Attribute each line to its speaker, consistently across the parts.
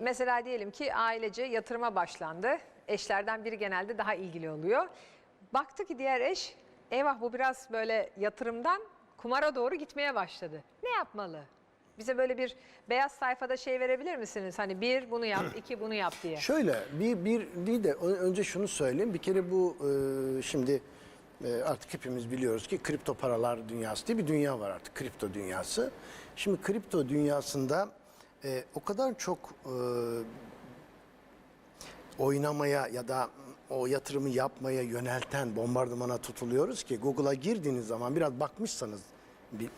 Speaker 1: mesela diyelim ki ailece yatırıma başlandı. Eşlerden biri genelde daha ilgili oluyor. Baktı ki diğer eş eyvah bu biraz böyle yatırımdan kumara doğru gitmeye başladı. Ne yapmalı? Bize böyle bir beyaz sayfada şey verebilir misiniz? Hani bir bunu yap, iki bunu yap diye.
Speaker 2: Şöyle bir bir değil de önce şunu söyleyeyim. Bir kere bu e, şimdi e, artık hepimiz biliyoruz ki kripto paralar dünyası diye bir dünya var artık kripto dünyası. Şimdi kripto dünyasında e, o kadar çok e, oynamaya ya da o yatırımı yapmaya yönelten bombardımana tutuluyoruz ki Google'a girdiğiniz zaman biraz bakmışsanız bir,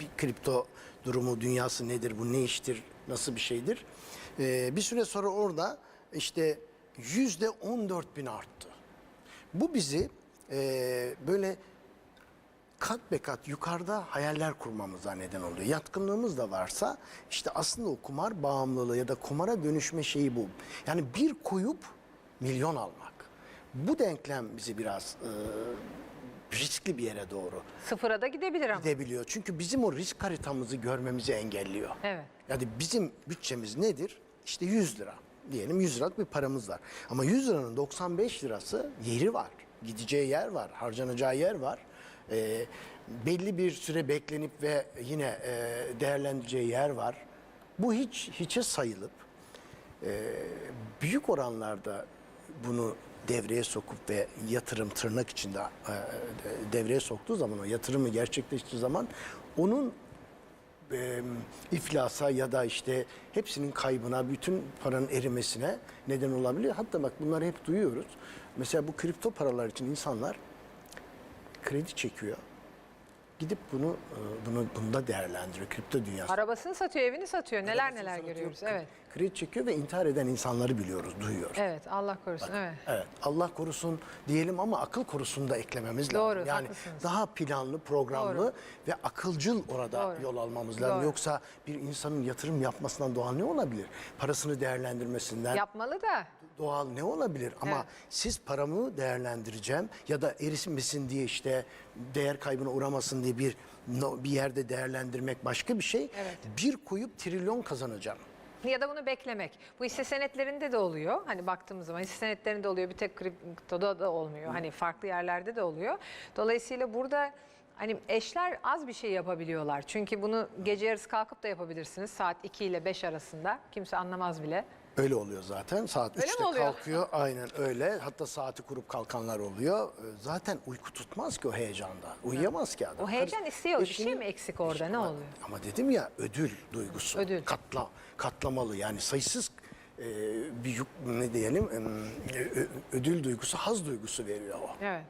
Speaker 2: bir kripto durumu dünyası nedir, bu ne iştir, nasıl bir şeydir. Ee, bir süre sonra orada işte yüzde 14 bin arttı. Bu bizi e, böyle kat be kat yukarıda hayaller kurmamıza neden oluyor. Yatkınlığımız da varsa işte aslında o kumar bağımlılığı ya da kumara dönüşme şeyi bu. Yani bir koyup milyon almak. Bu denklem bizi biraz e, riskli bir yere doğru
Speaker 1: Sıfıra da gidebilir ama.
Speaker 2: gidebiliyor. Çünkü bizim o risk haritamızı görmemizi engelliyor.
Speaker 1: Evet.
Speaker 2: Yani bizim bütçemiz nedir? İşte 100 lira. Diyelim 100 liralık bir paramız var. Ama 100 liranın 95 lirası yeri var. Gideceği yer var, harcanacağı yer var. Ee, belli bir süre beklenip ve yine e, değerlendireceği yer var. Bu hiç hiçe sayılıp e, büyük oranlarda bunu devreye sokup ve yatırım tırnak içinde e, devreye soktuğu zaman o yatırımı gerçekleştiği zaman onun e, iflasa ya da işte hepsinin kaybına, bütün paranın erimesine neden olabilir. Hatta bak bunları hep duyuyoruz. Mesela bu kripto paralar için insanlar kredi çekiyor. Gidip bunu e, bunu bunda değerlendiriyor kripto dünyası.
Speaker 1: Arabasını satıyor, evini satıyor. Neler
Speaker 2: Arabasını
Speaker 1: neler
Speaker 2: satıyor,
Speaker 1: görüyoruz. Evet.
Speaker 2: Kredi çekiyor ve intihar eden insanları biliyoruz, duyuyoruz.
Speaker 1: Evet, Allah korusun. Evet.
Speaker 2: Evet. Allah korusun diyelim ama akıl korusunu da eklememiz
Speaker 1: Doğru,
Speaker 2: lazım. Yani
Speaker 1: haklısınız.
Speaker 2: daha planlı, programlı
Speaker 1: Doğru.
Speaker 2: ve akılcıl orada
Speaker 1: Doğru.
Speaker 2: yol almamız lazım.
Speaker 1: Doğru.
Speaker 2: Yoksa bir insanın yatırım yapmasından doğal ne olabilir? Parasını değerlendirmesinden
Speaker 1: Yapmalı da.
Speaker 2: doğal ne olabilir? Ama
Speaker 1: Evet.
Speaker 2: siz paramı değerlendireceğim ya da erisinmesin diye işte değer kaybına uğramasın diye bir bir yerde değerlendirmek başka bir şey.
Speaker 1: Evet.
Speaker 2: Bir koyup trilyon kazanacağım.
Speaker 1: Ya da bunu beklemek. Bu hisse senetlerinde de oluyor. Hani baktığımız zaman hisse senetlerinde oluyor. Bir tek kriptoda da olmuyor. Hani farklı yerlerde de oluyor. Dolayısıyla burada hani eşler az bir şey yapabiliyorlar. Çünkü bunu gece yarısı kalkıp da yapabilirsiniz. Saat 2 ile 5 arasında. Kimse anlamaz bile.
Speaker 2: Öyle oluyor zaten. Saat
Speaker 1: Öyle
Speaker 2: 3'te
Speaker 1: mi oluyor?
Speaker 2: kalkıyor. Aynen öyle. Hatta saati kurup kalkanlar oluyor. Ee, Zaten uyku tutmaz ki o heyecanda. Uyuyamaz ki adam.
Speaker 1: O heyecan istiyor. Bir şey mi eksik orada? Ne oluyor?
Speaker 2: Ama dedim ya ödül duygusu.
Speaker 1: Ödül.
Speaker 2: Katla, katlamalı yani sayısız e, bir yük ne diyelim ö- ödül duygusu, haz duygusu veriyor o.
Speaker 1: Evet.